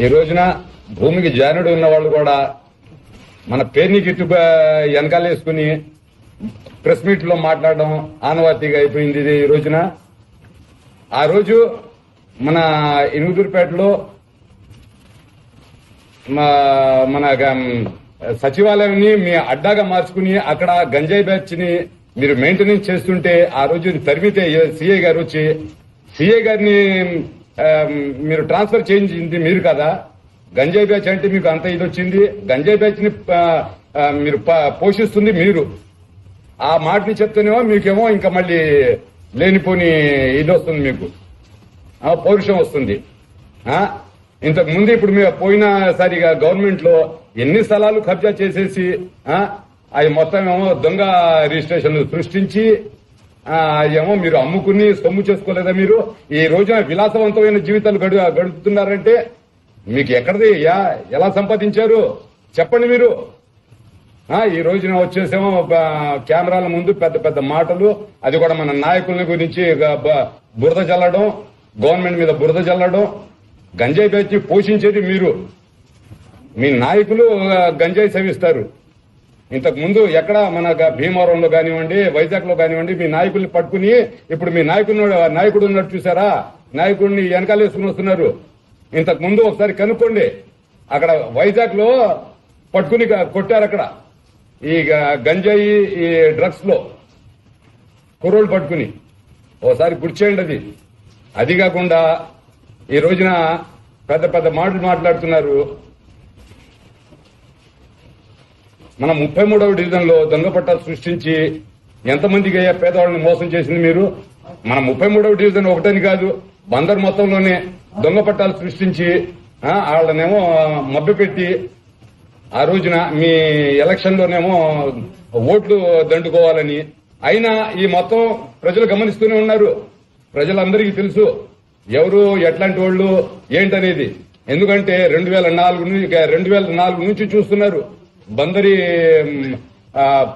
ఈ రోజున భూమికి జానుడు ఉన్న వాళ్ళు కూడా మన పేరుని గిట్టు వెనకాలేసుకుని ప్రెస్ మీట్లో మాట్లాడడం ఆనవాతిగా అయిపోయింది ఇది ఈ రోజున. ఆ రోజు మన ఇనుగుదూరుపేటలో మా- మన సచివాలయాన్ని మీ అడ్డాగా మార్చుకుని అక్కడ గంజాయి బ్యాచ్ని మీరు మెయింటెనెన్స్ చేస్తుంటే ఆ రోజు తరిమితే సిఐ గారు వచ్చి సిఐ గారిని మీరు ట్రాన్స్ఫర్ చేయించింది మీరు కదా. గంజాయి బ్యాచ్ అంటే మీకు అంత ఇది వచ్చింది. గంజాయి బ్యాచ్ని మీరు పోషిస్తుంది మీరు. ఆ మాటని చెప్తేనేమో మీకేమో ఇంకా మళ్ళీ లేనిపోని ఇది వస్తుంది మీకు. పౌరుషం వస్తుంది. ఇంతకు ముందు ఇప్పుడు మేము పోయినసారిగా గవర్నమెంట్లో ఎన్ని స్థలాలు కబ్జా చేసేసి అవి మొత్తం ఏమో దొంగ రిజిస్ట్రేషన్లు సృష్టించి ఏమో మీరు అమ్ముకుని సొమ్ము చేసుకోలేదా మీరు? ఈ రోజున విలాసవంతమైన జీవితాలు గడు గడుపుతున్నారంటే మీకు ఎక్కడిది? యా- ఎలా సంపాదించారు? చెప్పండి మీరు. ఈ రోజున వచ్చేసేమో కెమెరాల ముందు పెద్ద పెద్ద మాటలు. అది కూడా మన నాయకుల గురించి బురద చల్లడం గవర్నమెంట్ మీద బురద చల్లడం గంజాయి పెట్టి పోషించేది మీరు. మీ నాయకులు గంజాయి సేవిస్తారు. ఇంతకుముందు ఎక్కడ మన భీమవరంలో కానివ్వండి వైజాగ్లో కానివ్వండి మీ నాయకుల్ని పట్టుకుని ఇప్పుడు మీ నాయకుడు నాయకుడు ఉన్నట్టు చూసారా నాయకుడిని వెనకాల వేసుకుని వస్తున్నారు. ఇంతకు ముందు ఒకసారి కనుక్కోండి. అక్కడ వైజాగ్లో పట్టుకుని కొట్టారు అక్కడ. ఈ గంజాయి ఈ డ్రగ్స్లో కుర్రోళ్ళు పట్టుకుని. ఓసారి గుర్చేయండి అది. అది కాకుండా ఈ రోజున పెద్ద పెద్ద మాటలు మాట్లాడుతున్నారు. మన ముప్పై మూడవ డివిజన్లో దొంగ పట్టాలు సృష్టించి ఎంతమందికి అయ్యా పేదవాళ్ళని మోసం చేసింది మీరు? మన ముప్పై మూడవ డివిజన్ ఒకటని కాదు బందర్ మొత్తంలోనే దొంగ పట్టాలు సృష్టించి వాళ్ళనేమో మభ్యపెట్టి ఆ రోజున మీ ఎలక్షన్లోనేమో ఓట్లు దండుకోవాలని. అయినా ఈ మొత్తం ప్రజలు గమనిస్తూనే ఉన్నారు. ప్రజలందరికీ తెలుసు ఎవరు ఎట్లాంటి వాళ్ళు ఏంటనేది. ఎందుకంటే రెండు వేల నాలుగు నుంచి రెండు వేల నాలుగు నుంచి చూస్తున్నారు. బందరి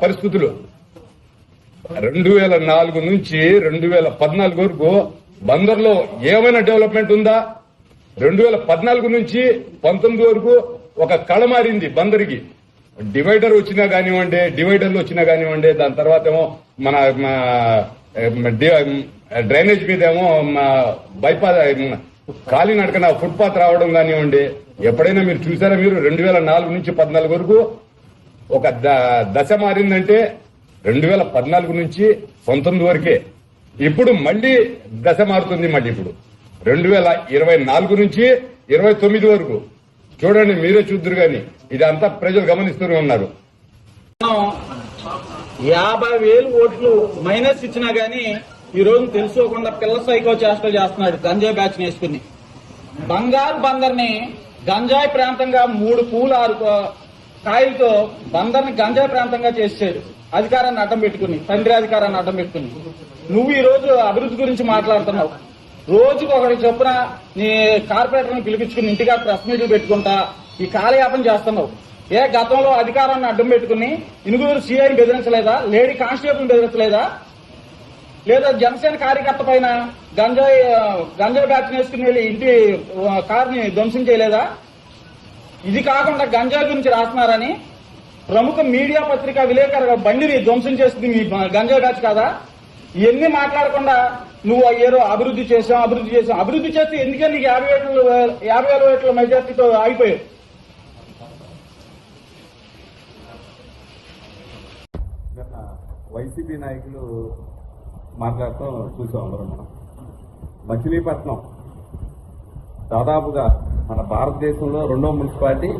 పరిస్థితులు రెండు వేల నాలుగు నుంచి రెండు వేల పద్నాలుగు వరకు బందర్లో ఏమైనా డెవలప్మెంట్ ఉందా? రెండు వేల పద్నాలుగు నుంచి పంతొమ్మిది వరకు ఒక కళ మారింది బందరికి. డివైడర్ వచ్చినా కానివ్వండి డివైడర్లు వచ్చినా కానివ్వండి దాని తర్వాత ఏమో మన డ్రైనేజ్ మీద ఏమో బైపాస్ కాలినడకన ఫుట్పాత్ రావడం కానివ్వండి ఎప్పుడైనా మీరు చూసారా మీరు? రెండు వేల నాలుగు నుంచి పద్నాలుగు వరకు ఒక ద- దశ మారిందంటే రెండు వేల పద్నాలుగు నుంచి పంతొమ్మిది వరకే. ఇప్పుడు మళ్ళీ దశ మారుతుంది మళ్ళీ ఇప్పుడు. రెండు వేల ఇరవై నాలుగు నుంచి ఇరవై తొమ్మిది వరకు. చూడండి మీరే చూద్దరు గాని. ఇదంతా ప్రజలు గమనిస్తూనే ఉన్నారు. యాభై వేలు ఓట్లు మైనస్ ఇచ్చినా గానీ ఈ రోజు తెలుసుకోకుండా పిల్ల సైకో చేష్టలు చేస్తున్నాడు గంజాయి బ్యాచ్ వేసుకుని బంగారు బందర్ని గంజాయి ప్రాంతంగా మూడు పూలు ఆరు కాయలతో బందర్ని గంజాయి ప్రాంతంగా చేసేది అధికారాన్ని అడ్డం పెట్టుకుని తండ్రి అధికారాన్ని అడ్డం పెట్టుకుని. నువ్వు ఈ రోజు అభివృద్ధి గురించి మాట్లాడుతున్నావు. రోజుకు ఒకటి చొప్పున నీ కార్పొరేటర్ని పిలిపించుకుని ఇంటిగా ప్రెస్ మీట్లు పెట్టుకుంటా ఈ కాలయాపన చేస్తున్నావు. ఏ గతంలో అధికారాన్ని అడ్డం పెట్టుకుని ఇనుగురు సీఐని బెదిరించలేదా? Lady constable బెదిరించలేదా? లేదా జనసేన కార్యకర్త పైన గంజాయి గంజాయి బ్యాచ్ వేసుకుని వెళ్ళి ఇంటి కార్ని ధ్వంసం చేయలేదా? ఇది కాకుండా గంజాయి గురించి రాస్తున్నారని ప్రముఖ మీడియా పత్రిక విలేకరు బండిని ధ్వంసం చేస్తుంది మీ గంజాయి బ్యాచ్ కాదా? ఇవన్నీ మాట్లాడకుండా నువ్వు అయ్యారో అభివృద్ధి చేసాం అభివృద్ధి చేసాం అభివృద్ధి చేస్తే ఎందుకే నీకు యాభై ఏళ్ళు యాభై వేల ఏట్ల మెజార్టీతో ఆగిపోయావు? వైసీపీ నాయకులు మాట్లాడటం చూసాం అందరం మనం. మచిలీపట్నం దాదాపుగా మన భారతదేశంలో రెండో మున్సిపాలిటీ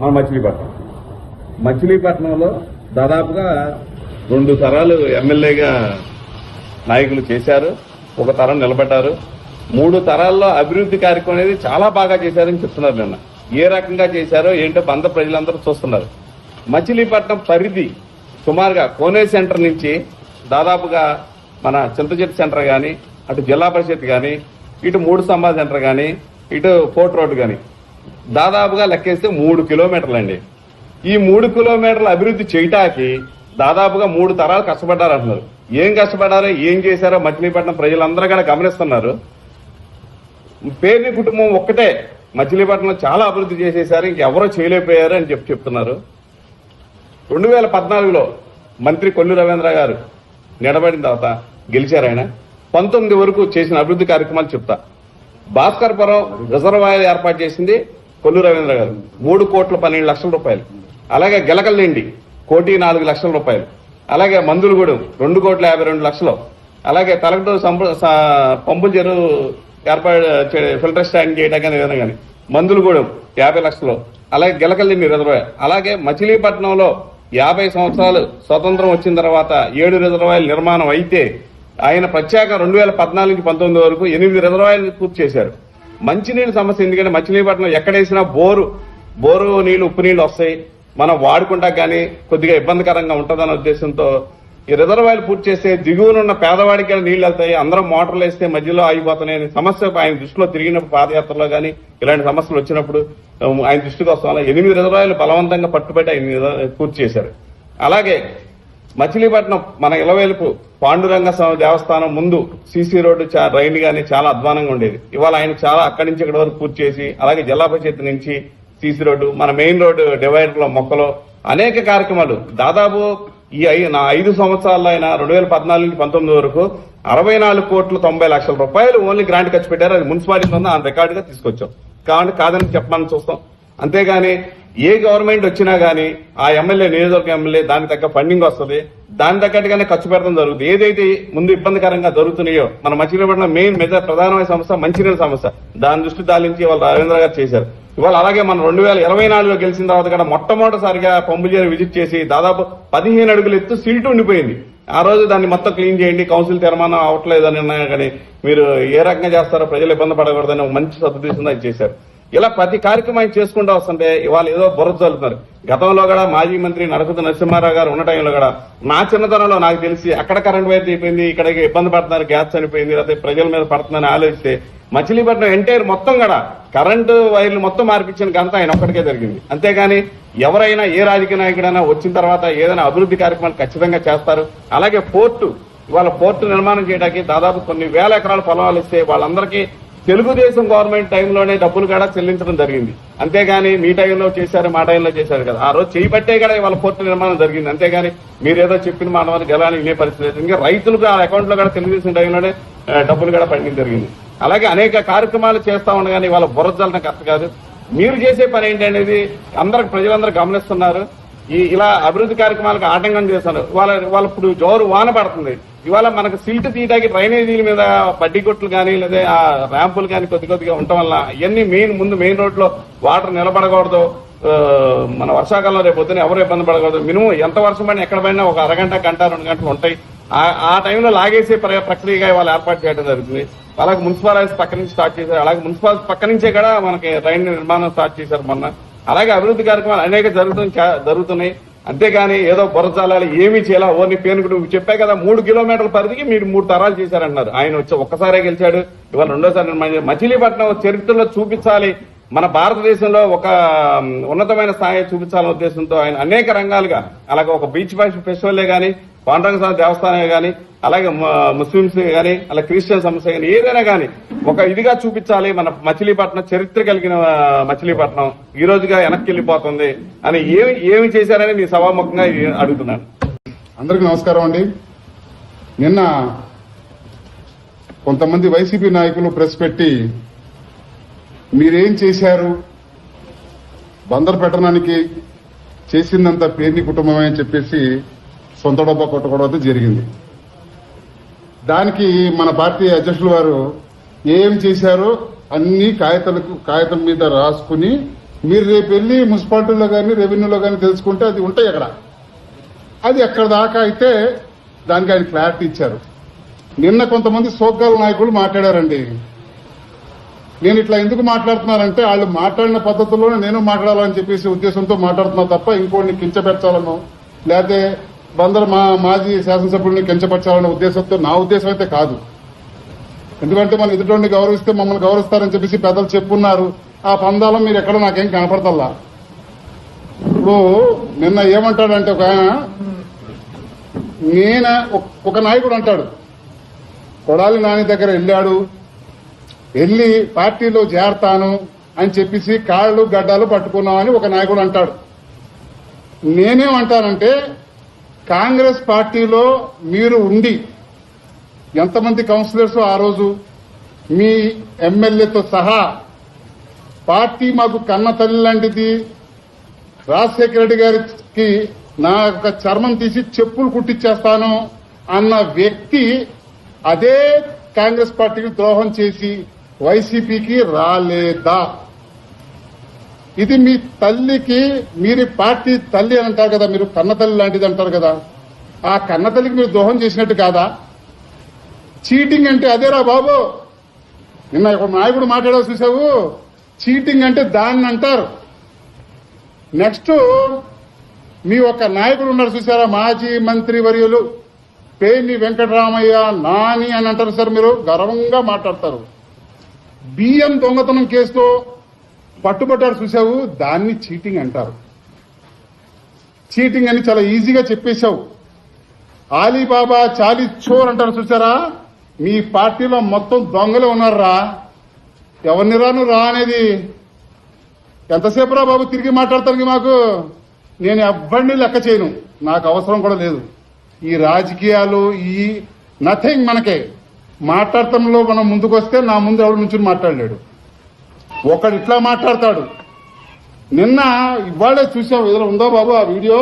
మన మచిలీపట్నం. మచిలీపట్నంలో దాదాపుగా రెండు తరాలు ఎమ్మెల్యేగా నాయకులు చేశారు. ఒక తరం నిలబడ్డారు. మూడు తరాల్లో అభివృద్ధి కార్యక్రమం అనేది చాలా బాగా చేశారని చెప్తున్నారు నిన్న. ఏ రకంగా చేశారో ఏంటో బంద ప్రజలందరూ చూస్తున్నారు. మచిలీపట్నం పరిధి సుమారుగా కోనే సెంటర్ నుంచి దాదాపుగా మన చింతచెట్టు సెంటర్ కానీ అటు జిల్లా పరిషత్ కానీ ఇటు మూడు స్తంభాల సెంటర్ కానీ ఇటు ఫోర్ట్ రోడ్ కానీ దాదాపుగా లెక్కేస్తే మూడు కిలోమీటర్లు అండి ఈ మూడు కిలోమీటర్ల అభివృద్ధి చేయటానికి దాదాపుగా మూడు తరాలు కష్టపడ్డారు అంటున్నారు ఏం కష్టపడారో ఏం చేశారో మచిలీపట్నం ప్రజలందరూ కూడా గమనిస్తున్నారు. పేర్ని కుటుంబం ఒక్కటే మచిలీపట్నం చాలా అభివృద్ధి చేసేసారు ఇంకెవరో చేయలేకపోయారు అని చెప్పి చెప్తున్నారు. రెండు వేల పద్నాలుగులో మంత్రి కొల్లు రవీంద్ర గారు నిలబడిన తర్వాత గెలిచారు ఆయన. పంతొమ్మిది వరకు చేసిన అభివృద్ధి కార్యక్రమాలు చెప్తా. భాస్కర్పురం రిజర్వాయర్ ఏర్పాటు చేసింది కొల్లు రవీంద్ర గారు. మూడు కోట్ల పన్నెండు లక్షల రూపాయలు. అలాగే గెలకల్లిండి కోటి నాలుగు లక్షల రూపాయలు. అలాగే మందులగూడెం రెండు కోట్ల యాభై రెండు లక్షలు. అలాగే తలకటూరు సంప పంపుల చెరువు ఏర్పాటు ఫిల్టర్ స్టాండ్ చేయడం కానీ ఏదైనా కానీ మందులగూడెం యాభై లక్షలు. అలాగే గెలకల్లిండి రిజర్వాయర్. అలాగే మచిలీపట్నంలో యాభై సంవత్సరాలు స్వతంత్రం వచ్చిన తర్వాత ఏడు రిజర్వాయర్ల నిర్మాణం అయితే ఆయన ప్రత్యేక రెండు వేల పద్నాలుగు నుంచి పంతొమ్మిది వరకు ఎనిమిది రిజర్వాయర్లు పూర్తి చేశారు. మంచినీళ్ళ సమస్య ఎందుకంటే మచిలీపట్నం ఎక్కడేసినా బోరు బోరు నీళ్ళు ఉప్పు నీళ్ళు వస్తాయి. మనం వాడుకుంటా కానీ కొద్దిగా ఇబ్బందికరంగా ఉంటుందన్న ఉద్దేశంతో ఈ రిజర్వాయర్లు పూర్తి చేస్తే దిగువనున్న పేదవాడికి నీళ్ళు వెళ్తాయి అందరం మోటార్లు వేస్తే మధ్యలో ఆగిపోతున్నాయని సమస్య ఆయన దృష్టిలో తిరిగినప్పుడు పాదయాత్రలో కానీ ఇలాంటి సమస్యలు వచ్చినప్పుడు ఆయన దృష్టికి వస్తాం. ఎనిమిది రిజర్వాయర్లు బలవంతంగా పట్టుబట్టి ఆయన పూర్తి చేశారు. అలాగే మచిలీపట్నం మన ఇలవేలుపు పాండురంగ స్వామి దేవస్థానం ముందు సీసీ రోడ్డు చా- రైలు కానీ చాలా అధ్వానంగా ఉండేది. ఇవాళ ఆయన చాలా అక్కడి నుంచి ఇక్కడ వరకు పూర్తి చేసి అలాగే జిల్లా పరిషత్ నుంచి సీసీ రోడ్డు మన మెయిన్ రోడ్డు డివైడర్లో మొక్కలు అనేక కార్యక్రమాలు. దాదాపు ఈ ఐ- నా ఐదు సంవత్సరాల్లో అయినా రెండు వేల పద్నాలుగు నుంచి పంతొమ్మిది వరకు అరవై నాలుగు కోట్ల తొంభై లక్షల రూపాయలు ఓన్లీ గ్రాంట్ ఖర్చు పెట్టారు. అది మున్సిపాలిటీ ఉందో ఆ రికార్డుగా తీసుకొచ్చాం. కాబట్టి కాదని చెప్పమని చూస్తాం. అంతేగాని ఏ గవర్నమెంట్ వచ్చినా గానీ ఆ ఎమ్మెల్యే నియోజకవర్గ ఎమ్మెల్యే దానికి తగ్గ ఫండింగ్ వస్తుంది. దాని తగ్గట్టుగానే ఖర్చు పెడతాం జరుగుతుంది. ఏదైతే ముందు ఇబ్బందికరంగా జరుగుతున్నాయో మన మంచినీళ్ళ మెయిన్ మెజర్ ప్రధానమైన సమస్య మంచినీళ్ళ సమస్య దాని దృష్టి దాలించి ఇవాళ రవీంద్ర గారు చేశారు. ఇవాళ అలాగే మనం రెండు వేల ఇరవై నాలుగులో గెలిచిన తర్వాత కూడా మొట్టమొదటిసారిగా పంపుచేరు విజిట్ చేసి దాదాపు పదిహేను అడుగులు ఎత్తు సీటు ఉండిపోయింది. ఆ రోజు దాన్ని మొత్తం క్లీన్ చేయండి కౌన్సిల్ తీర్మానం అని అన్నా కానీ మీరు ఏ రకంగా చేస్తారో ప్రజలు ఇబ్బంది పడకూడదని ఒక మంచి సదుద్దేశంతో అది చేశారు. ఇలా ప్రతి కార్యక్రమాన్ని చేసుకుంటూ వస్తుంటే ఇవాళ ఏదో బురద చల్లుతున్నారు గతంలో కూడా మాజీ మంత్రి నరకుత నరసింహారావు గారు ఉన్న టైంలో కూడా నా చిన్నతనంలో నాకు తెలిసి అక్కడ కరెంట్ వైర్ అయిపోయింది ఇక్కడ ఇబ్బంది పడుతున్నారు గ్యాస్ చనిపోయింది లేకపోతే ప్రజల మీద పడుతుందని ఆలోచిస్తే మచిలీపట్నం ఎంటైర్ మొత్తం కూడా కరెంటు వైర్లు మొత్తం మార్పించిన ఘనత ఆయన ఒక్కడికే జరిగింది. అంతేగాని ఎవరైనా ఏ రాజకీయ నాయకుడైనా వచ్చిన తర్వాత ఏదైనా అభివృద్ధి కార్యక్రమాలు ఖచ్చితంగా చేస్తారు. అలాగే పోర్టు ఇవాళ పోర్టు నిర్మాణం చేయడానికి దాదాపు కొన్ని వేల ఎకరాల పొలాలు ఇస్తే వాళ్ళందరికీ తెలుగుదేశం గవర్నమెంట్ టైంలోనే డబ్బులు కూడా చెల్లించడం జరిగింది. అంతేగాని మీ టైంలో చేశారు మా టైంలో చేశారు కదా. ఆ రోజు చేయబట్టే కూడా ఇవాళ పోర్టు నిర్మాణం జరిగింది. అంతేగాని మీరేదో చెప్పిన మాట జలాన్ని వినే పరిస్థితి ఇంకా రైతులకు ఆ అకౌంట్లో కూడా తెలుగుదేశం టైంలోనే డబ్బులు కూడా పండించడం జరిగింది. అలాగే అనేక కార్యక్రమాలు చేస్తా ఉండగానే ఇవాళ బుర్రజలన కరెక్ట్ కాదు. మీరు చేసే పని ఏంటి అనేది అందరికి ప్రజలందరూ గమనిస్తున్నారు. ఈ ఇలా అభివృద్ధి కార్యక్రమాలకు ఆటంకం చేస్తారు వాళ్ళ వాళ్ళ ఇప్పుడు జోరు వాన పడుతుంది. ఇవాళ మనకు సిల్ట్ తీయడానికి డ్రైనేజీల మీద బడ్డీ కొట్లు కానీ లేదా ఆ ర్యాంపులు కానీ కొద్ది కొద్దిగా ఉండటం వల్ల ఇవన్నీ మెయిన్ ముందు మెయిన్ రోడ్లో వాటర్ నిలబడకూడదు. మన వర్షాకాలంలో రేపు పొద్దున ఎవరు ఇబ్బంది పడకూడదు. మినిమం ఎంత వర్షం పడినా ఎక్కడ పడినా ఒక అరగంట గంట రెండు గంటలు ఉంటాయి. ఆ- టైంలో లాగేసే ప్రక్రియగా ఇవాళ ఏర్పాటు చేయడం జరుగుతుంది. అలాగే మున్సిపాలిటీస్ పక్క నుంచి స్టార్ట్ చేశారు. అలాగే మున్సిపాలిటీ పక్క నుంచే కూడా మనకి రైన్ నిర్మాణం స్టార్ట్ చేశారు మొన్న. అలాగే అభివృద్ధి కార్యక్రమాలు అనేక జరుగుతుంది చా- జరుగుతున్నాయి. అంతేగాని ఏదో బురజాలాలు ఏమీ చేయాలా? ఓన్లీ పేనుకుడు చెప్పే కదా మూడు కిలోమీటర్ల పరిధికి మీరు మూడు తరాలు చేశారంటున్నారు ఆయన వచ్చి ఒక్కసారే గెలిచాడు. ఇవాళ రెండోసారి మచిలీపట్నం చరిత్రలో చూపించాలి. మన భారతదేశంలో ఒక ఉన్నతమైన స్థాయి చూపించాలనే ఉద్దేశంతో ఆయన అనేక రంగాలుగా అలాగే ఒక బీచ్ ఫెస్టివల్లే కానీ పాండురంగ స్వామి దేవస్థానమే కానీ అలాగే ముస్లింస్ కానీ అలా క్రిస్టియన్ సమస్య కానీ ఏదైనా కానీ ఒక ఇదిగా చూపించాలి మన మచిలీపట్నం చరిత్ర కలిగిన మచిలీపట్నం. ఈ రోజుగా వెనక్కి వెళ్ళిపోతుంది అని ఏమి ఏమి చేశారని నీ సభాముఖంగా అడుగుతున్నాను. అందరికీ నమస్కారం అండి. నిన్న కొంతమంది వైసీపీ నాయకులు ప్రెస్ పెట్టి మీరేం చేశారు? బందరు పెట్టడానికి చేసిందంత పేర్ని కుటుంబమే అని చెప్పేసి సొంత డబ్బా కొట్టుకోవడం జరిగింది. దానికి మన పార్టీ అధ్యక్షులు వారు ఏం చేశారో అన్ని కాగితాలకు కాగితం మీద రాసుకుని మీరు రేపు వెళ్ళి మున్సిపాలిటీలో కానీ రెవెన్యూలో కానీ తెలుసుకుంటే అది ఉంటాయి అక్కడ. అది ఎక్కడ దాకా అయితే దానికి ఆయన క్లారిటీ ఇచ్చారు. నిన్న కొంతమంది సోగ్గాల నాయకులు మాట్లాడారండి. నేను ఇట్లా ఎందుకు మాట్లాడుతున్నానంటే వాళ్ళు మాట్లాడిన పద్ధతిలోనే నేను మాట్లాడాలని చెప్పేసి ఉద్దేశంతో మాట్లాడుతున్నా తప్ప ఇంకోటిని కించపెట్టాలను లేకపోతే బందరు మా మాజీ శాసనసభ్యుల్ని కించపరచాలనే ఉద్దేశంతో నా ఉద్దేశం అయితే కాదు. ఎందుకంటే మనం ఎదుటి గౌరవిస్తే మమ్మల్ని గౌరవిస్తారని చెప్పేసి పెద్దలు చెప్పున్నారు. ఆ పందాలం మీరు ఎక్కడ నాకేం కనపడతల్లా. ఇప్పుడు నిన్న ఏమంటాడంటే ఒక ఆయన నేను ఒక- ఒక నాయకుడు అంటాడు. కొడాలి నాని దగ్గర వెళ్ళాడు. వెళ్ళి పార్టీలో చేరతాను అని చెప్పేసి కాళ్ళు గడ్డాలు పట్టుకున్నామని ఒక నాయకుడు అంటాడు. నేనేమంటానంటే కాంగ్రెస్ పార్టీలో మీరు ఉండి ఎంతమంది కౌన్సిలర్స్ ఆ రోజు? మీ ఎమ్మెల్యేతో సహా పార్టీ మాకు కన్న తల్లి లాంటిది. రాజశేఖర రెడ్డి గారికి నా యొక్క చర్మం తీసి చెప్పులు కుట్టించేస్తాను అన్న వ్యక్తి అదే కాంగ్రెస్ పార్టీకి ద్రోహం చేసి వైసీపీకి రాలేదా? ఇది మీ తల్లికి మీరు పార్టీ తల్లి అని అంటారు కదా మీరు కన్నతల్లి లాంటిది అంటారు కదా. ఆ కన్నతల్లికి మీరు దోహం చేసినట్టు కాదా? చీటింగ్ అంటే అదేరా బాబు. నిన్న ఒక నాయకుడు మాట్లాడావు చూసావు? చీటింగ్ అంటే దాన్ని అంటారు. నెక్స్ట్ మీ ఒక నాయకుడు ఉన్నారు చూసారా మాజీ మంత్రి వర్యులు. పేర్ని వెంకటరామయ్య నాని అని అంటారు సార్ మీరు గర్వంగా మాట్లాడతారు. బియ్యం దొంగతనం కేసులో పట్టుబట్టారు చూసావు? దాన్ని చీటింగ్ అంటారు. చీటింగ్ అని చాలా ఈజీగా చెప్పేశావు. ఆలీబాబా చాలీ చోర్ అంటారు చూసారా? మీ పార్టీలో మొత్తం దొంగలు ఉన్నారా ఎవరిని రాను రా అనేది. ఎంతసేపు రా బాబు తిరిగి మాట్లాడతానికి మాకు? నేను ఎవ్వరిని లెక్క చేయను. నాకు అవసరం కూడా లేదు. ఈ రాజకీయాలు ఈ నథింగ్ మనకే. మాట్లాడటంలో మనం ముందుకొస్తే నా ముందు ఎవరి నుంచి మాట్లాడలేడు. ఒకడు ఇట్లా మాట్లాడతాడు. నిన్న ఇవాళే చూసాం ఏదో ఉందో బాబు ఆ వీడియో?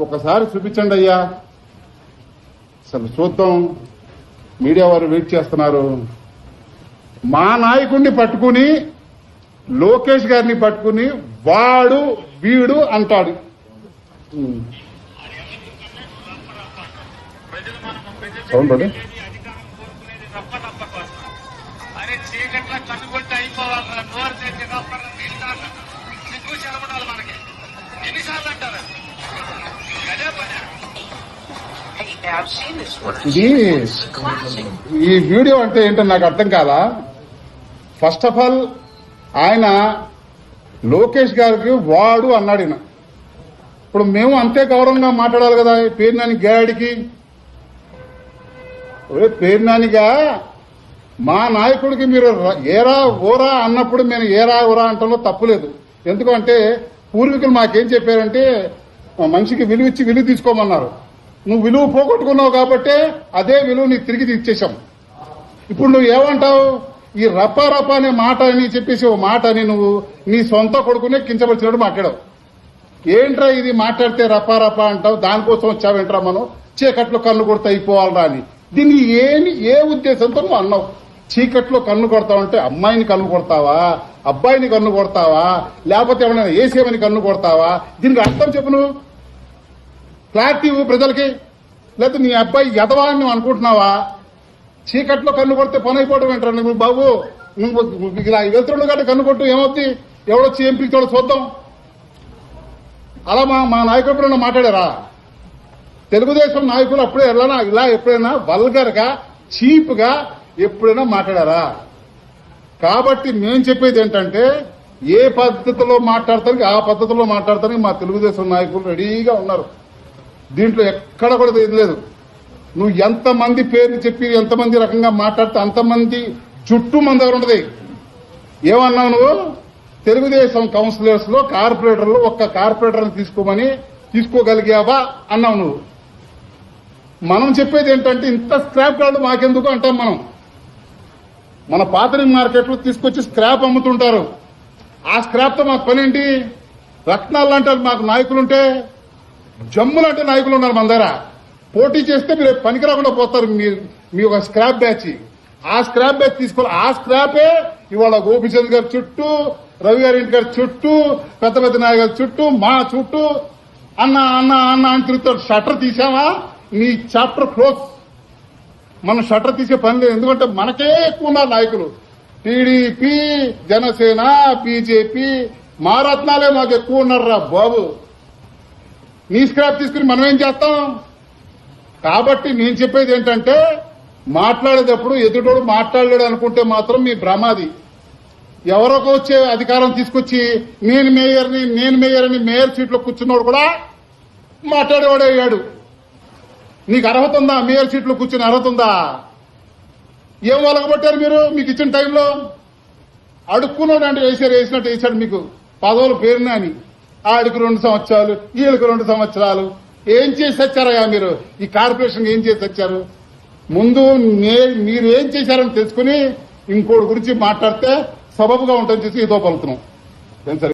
ఒకసారి చూపించండి అయ్యా. అసలు చూద్దాం. మీడియా వారు వెయిట్ చేస్తున్నారు. మా నాయకుడిని పట్టుకుని లోకేష్ గారిని పట్టుకుని వాడు వీడు అంటాడు. సౌండ్ అరే చీకట్లో కనుగొట్టి అయిపోవాలి నోరు తెచ్చి డాక్టర్ సిగ్గు చెలపడాలి మనకి. ఎన్నిసార్లు అంటారు? అదే పని. ఇది ఈ వీడియో అంటే ఏంటో నాకు అర్థం కాదా ఫస్ట్ ఆఫ్ ఆల్ ఆయన లోకేష్ గారికి వాడు అన్నాడు ఈయన. ఇప్పుడు మేము అంతే గౌరవంగా మాట్లాడాలి కదా ఈ పేరునాని గాడికి? ఒరే పేరునానిగా మా నాయకుడికి మీరు ర- ఏరా ఓరా అన్నప్పుడు మేము ఏరా ఓరా అంటంలో తప్పులేదు ఎందుకంటే పూర్వీకులు మాకేం చెప్పారంటే మనిషికి విలువ ఇచ్చి విలువ తీసుకోమన్నారు. నువ్వు విలువ పోగొట్టుకున్నావు కాబట్టే అదే విలువ నీకు తిరిగి ఇచ్చేసాం ఇప్పుడు నువ్వు ఏమంటావు? ఈ రప్ప రప్ప అనే మాట అని చెప్పేసి ఓ మాట అని నువ్వు నీ సొంత కొడుకునే కించపరిచినట్టు మాట్లాడావు. ఏంట్రా ఇది మాట్లాడితే రప్ప రప్ప అంటావు? దానికోసం వచ్చావేంట్రా మనం? చీకట్లు కన్ను కొడితే అయిపోవాలరా అని. దీన్ని ఏమి ఏ ఉద్దేశంతో నువ్వు అన్నావు? చీకట్లో కన్ను కొడతావంటే అమ్మాయిని కన్ను కొడతావా? అబ్బాయిని కన్ను కొడతావా? లేకపోతే ఏమైనా ఏసేమని కన్ను కొడతావా? దీనికి అర్థం చెప్పు నువ్వు. క్లారిటీ ఇవ్వు ప్రజలకి. లేకపోతే నీ అబ్బాయి ఎదవా అని నువ్వు అనుకుంటున్నావా? చీకట్లో కన్ను కొడితే పని అయిపోవడం ఏంట్రా నువ్వు బాబు? నువ్వు ఇలా వెళ్తున్నాడు కాబట్టి కన్ను కొట్టు ఏమవుద్ది? ఎవడొచ్చి ఏం పిలుతాడో చూద్దాం. అలా మా మా నాయకుడు ఎప్పుడైనా మాట్లాడారా? తెలుగుదేశం నాయకులు అప్పుడే ఎలా ఇలా ఎప్పుడైనా వల్గర్గా చీప్గా ఎప్పుడైనా మాట్లాడారా? కాబట్టి మేము చెప్పేది ఏంటంటే ఏ పద్ధతిలో మాట్లాడతానికి ఆ పద్ధతిలో మాట్లాడతానికి మా తెలుగుదేశం నాయకులు రెడీగా ఉన్నారు. దీంట్లో ఎక్కడ కూడా లేదు. నువ్వు ఎంతమంది పేర్లు చెప్పి ఎంతమంది రకంగా మాట్లాడితే అంతమంది చుట్టూ మన దగ్గర ఉండదు ఏమన్నావు నువ్వు? తెలుగుదేశం కౌన్సిలర్స్లో కార్పొరేటర్లు ఒక్క కార్పొరేటర్ని తీసుకోమని తీసుకోగలిగావా అన్నావు నువ్వు. మనం చెప్పేది ఏంటంటే ఇంత స్క్రాప్ కార్డు మాకెందుకు అంటాం మనం. మన పాతరింగ్ మార్కెట్లో తీసుకొచ్చి స్క్రాప్ అమ్ముతుంటారు. ఆ స్క్రాప్తో మాకు పనేంటి? రత్నాలు అంటారు మాకు నాయకులుంటే జమ్ములు అంటే నాయకులు ఉన్నారు మన దగ్గర. పోటీ చేస్తే మీరు పనికి రాకుండా పోతారు మీ మీ ఒక స్క్రాప్ బ్యాచ్. ఆ స్క్రాప్ బ్యాచ్ తీసుకోవాలి. ఆ స్క్రాపే ఇవాళ గోపిచంద్ గారి చుట్టూ రవి గారి ఇంటి గారి చుట్టూ పెద్ద పెద్ద నాయకుల చుట్టూ మా చుట్టూ అన్న అన్న అన్న అని తిరుగుతాడు. షట్టర్ తీసావా నీ చాప్టర్ క్లోజ్. మనం షట్టర్ తీసే పని లేదు. ఎందుకంటే మనకే ఎక్కువ ఉన్నారు నాయకులు. టీడీపీ జనసేన బీజేపీ మారత్నాలే మాకు ఎక్కువ ఉన్నారా బాబు. నీ స్క్రాప్ తీసుకుని మనం ఏం చేస్తాం? కాబట్టి నేను చెప్పేది ఏంటంటే మాట్లాడేటప్పుడు ఎదుటోడు మాట్లాడలేడు అనుకుంటే మాత్రం మీ భ్రమాది ఎవరొక వచ్చే అధికారం తీసుకొచ్చి నేను మేయర్ని నేను మేయర్ అని మేయర్ సీట్లో కూర్చున్నోడు కూడా మాట్లాడేవాడయ్యాడు నీకు అర్హత ఉందా? మేయర్ సీట్లో కూర్చుని అర్హత ఉందా? ఏం వలగబట్టారు మీరు? మీకు ఇచ్చిన టైంలో? అడుక్కున్నాడు వేసారు వేసినట్టు వేసాడు మీకు. పదవులు పేరున అని. ఆడికి రెండు సంవత్సరాలు వీళ్ళకి రెండు సంవత్సరాలు. ఏం చేసి వచ్చారయ్యా మీరు? ఈ కార్పొరేషన్ ఏం చేసి వచ్చారు? ముందు మీరు ఏం చేశారని తెలుసుకుని ఇంకోటి గురించి మాట్లాడితే సబబుగా ఉంటుంది చేసి ఏదో పలుకుతున్నాం. సరే?